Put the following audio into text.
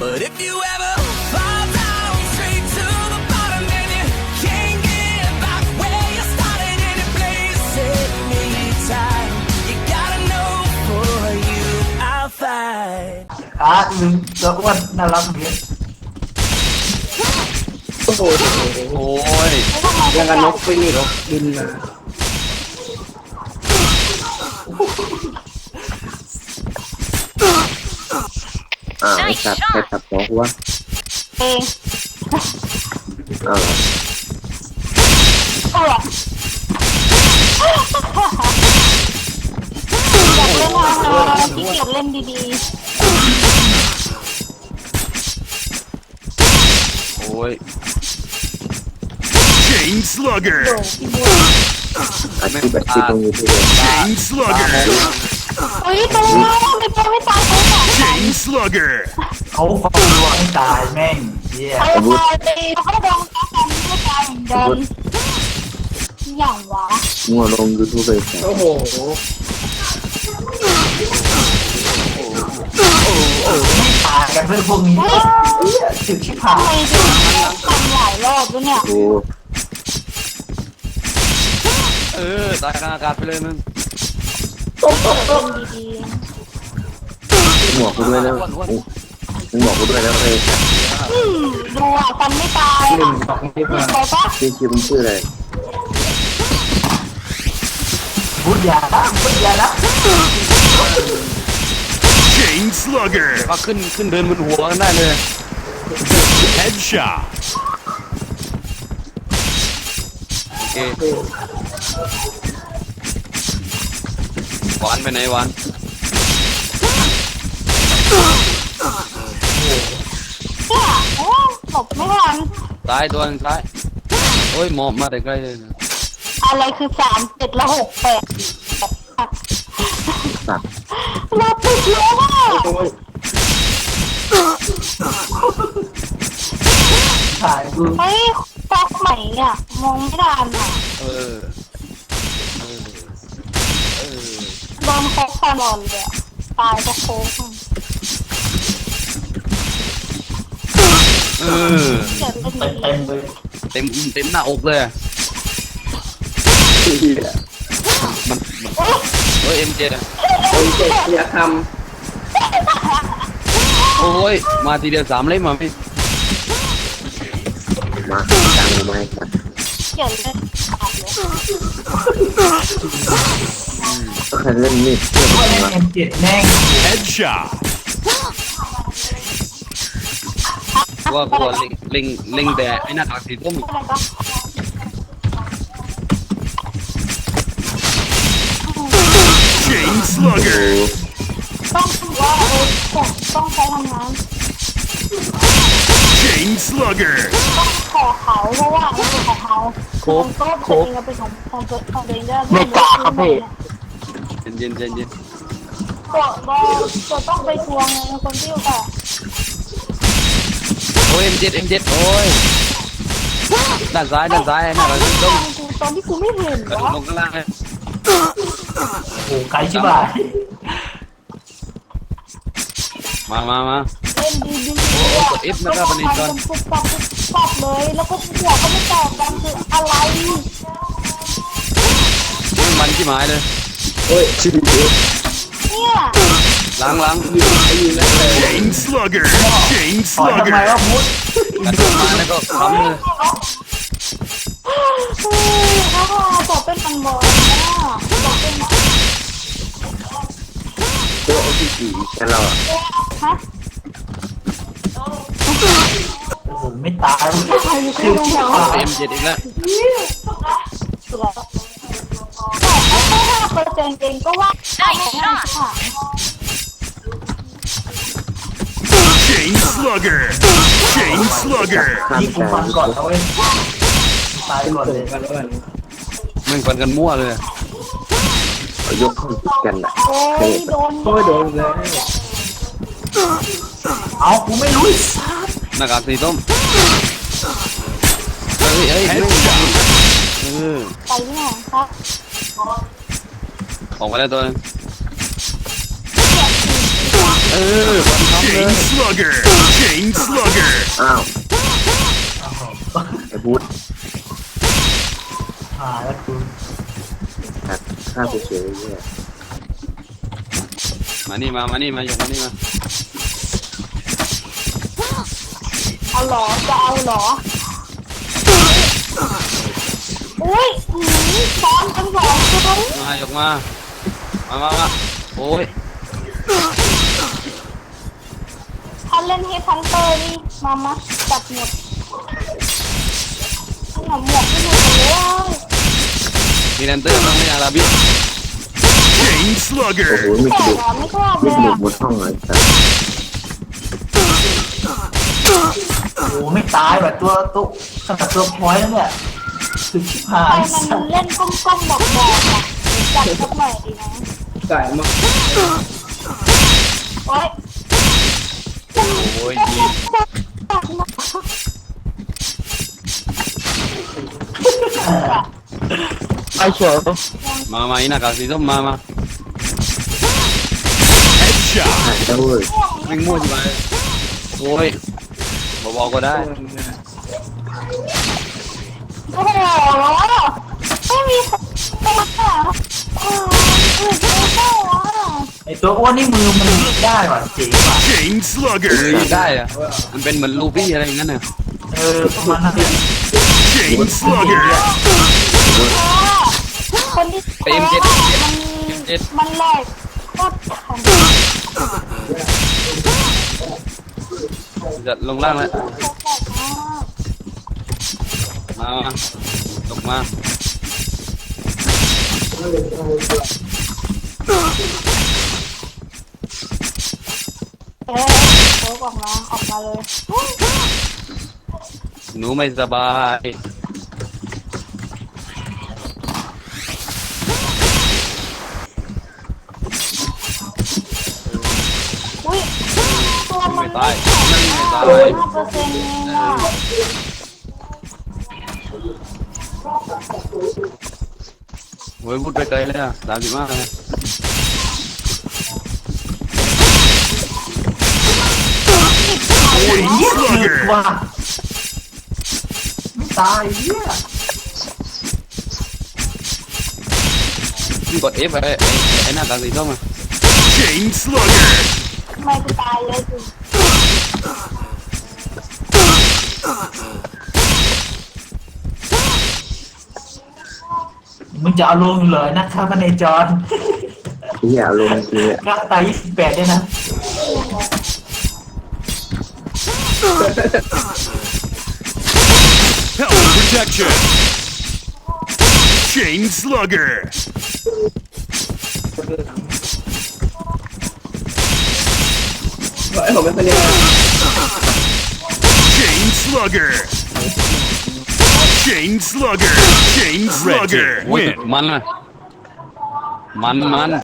But if you ever fall down straight to the bottom and you can't get back where you started any place, take me time. You gotta know for you I'll fight. อ่ะอืมตัวอ้วนน่ารักเงี้ย โอ้โห โอ้ย ยังกันนกฟินิกซ์บินมา ไอ้สัตว์ใครตัดหัวกูวะเองอ้าวเอออยากเล่นอะไรขี้เกียจเล่นดีโอ้ย Chain Slugger. อาชีพแบบที่ตรงยูทูบ Chain Slugger. ๆเฮ้ยตัวไม่ตัวไม่ตา Slugger. เขาฟังรัวให้ตายแม่งเหี้ยเขาตายไปเขาก็โดนกันไม่ตายเหมือนกันอย่างวะงัวลงยูทูบเลยโอ้โหตายกันเพื่อนพวกนี้เหี้ยถึงชิบหาทำไมยถึงทำหลายรอบแล้วเนี่ยโอ้เออตายกลางอากาศไปเลยมึงเล่นดีห มวกกูด้วยนะมึงบอกกูด้วยนะเฮ้ยๆอืมดูอะฟันไม่ตายหนึ่อะงสองที่มาไปปะชื่อชื่อมึงชื่ออะไรพุทธยานะพุทธยานะ Chain Slugger. ก็ขึ้นขึ้นเดินบนหัวกันได้เลย Headshot. โอเคหวานไปไหนหวาน บไม่ทันซ้ายตัวหนึงซ้ายโอ้ยหมอบมาแต่ใกล้เลยนะอะไรคือสามเจ็ดและหกแปดสัตว์เราติดแล้วอะโอ้ยถ่ายกูเฮ้ยฟอกใหม่อะมองไม่ทันอะเออเออเออโดนโคกตลอดเลยอะตายก็โคกอะ เออเกิดเป็นเต็มเต็มเลยเต็มเต็มหน้าอกเลยอะเหี้ยมันมันเฮ้ยเอ็มเจ็ดอะคนเจ็ดอย่าทโอ้ยมาทีเดียวสามเล่มมาพี่มาดังกูไหมสัตว์เกิดเป็นขาดเลยก็ใครเล่นมีดเพื่อนว่ามึงเล่นวะเอ็มเจ็ดแม่ง Headshot. ว่ากูว่าเล็งเล็งเล็งแต่ไอ้หน้ากากสีส้มอะไรก็ Chain Slugger. ต้องว่าเออต้องต้องใช้ทำงาน Chain Slugger. ต้องขอเขาเพราะว่ามันเป็นของเขาโคกโคกเองเป็นของของตัวของตัวเองได้ไม่กล้าครับพี่ เย็นเย็นเย็นเย็นก็ก็จะต้องไปทวงไงคนที่อยู่ค่ะโอ้ ยเอ็มเจ็ดเอ็มเจ็ดโอ้ยด้านซ้ายด้านซ้ายหน้ากากสีส้มตอนที่กูไม่เห็นกระโดวะดลงข้างล่างเลยโอ้ไกลชิบหายมามามาเล่นดีดีกด F นะครับวันนี้ก่อนปุ๊บปั๊บปุ๊บปั๊บเลยแล้วก็หัวก็ไม่ตอบกันคืออะไรมันที่หมายเลยำโอ้ยชิบหายเนี่ย ล้างล้าง Chain Slugger. Chain ถอยทำไม Slugger. วะพุทธกระโดดมาแล้วก็ค้ำเลยเฮ้ยเขาบอกเป็นมันบอลนะบอกเป็นมันตัวเอาที่สี่แค่เราอะฮะโอ้โหไม่ตายคือชิบหายเอ็มเจ็ดอีกแล้วเสือแต่ถ้าห้าเปอร์เซ็นต์เองก็ว่าได้ค่ะ Slugger. Chain Slugger. ข้ามนี่กูแต่ฟันก่อนเอาไว้ยตายก่อนส่เลงยกันแล้วกันมึงฟันกันมั่วเลยเอายกข้างติดกันอะโอ้ยโดนโอ้ยโดนเลยเอากูไม่รู้อีกสัสหน้ากากสีส้มเฮ้ยเฮ้ยไม่เออไปที่ไหนครับออกมาแล้วตัวนึง อวันทำเลย Chain Slugger. Chain Slugger. อ้าวโอ้โหไอ้บูธหาแล้วกูหักฆ่าไปเฉยๆเนี่ยมานี่มามานี่มาอยู่มานี่มาเอาเหรอจะเอาเหรออุ้ยอืมซ้อนกันสองคนมายกมามามามาโอ้ย ถ้าเล่นเฮดพันเตอร์นี่มามาจับหมดขนมหมวกที่ดูเลยมีแรนเตอร์ต้องไม่อาราบิ Chain โอ้ Slugger. โหไม่แต่กินเราไม่ชอบเลไม่ยกินหมอะดหมดห้องเลยแต่โอ้โหไม่ตายแบบตัวตัวขนาดตัวพอยแล้วเนี่ยสุดชิบหาใครยมันเล่นก้มๆบอกบอกๆอะจับสักหน่อยดีนะไก่มาโอ๊ย โอ้ยดีไอเฉยมามาอีน่ากาสีส้มมามา Headshot. หายแล้วเว้ยวิ่งมั่วใช่ไหมโอ้ยบอกๆก็ได้โอ้โหไม่มีตัวอะเอออืดไม่เข้าอะ ไอตัวอ้วนนี่มือมันยืดได้ว่ะเจ๋งว่ะ Chain เอ Slugger. อได้อะมันเป็นเหมือนลูฟี่อะไรอย่างนั้นน่ะเออประมาณนั้นเลย Chain Slugger. คนที่เต็มเจ็ดมันเจ็ดมันแหลกก็ทันจะลงล่างแล้วมามาตกมา เออโอ้ออกมาออกมาเลยหนูไม่สบายอุ้ยตัวมัไม่ตายนั่นไม่ตาย ห้าเปอร์เซ็นต์เองอะโอ้ยพูดไปไกลเลยอะสามสิบห้าเลย โอ้ย Chain ยืด Slugger. ว่ะไม่ตายเนี่ยมึงกด F ไอ้ไอ้ไอ้หน้ากากสีส้มอะ Chain Slugger. ทำไมกูตายเลยสิมึงจะเอาลงเลยนะครับพระเนจรที่อยากลงจริงๆอะกล้าตายยี่สิบแปดเนี่ยนะ Help protection. Chain slugger. Chain slugger. Chain slugger. Chain slugger. Win. Man. Man. Man.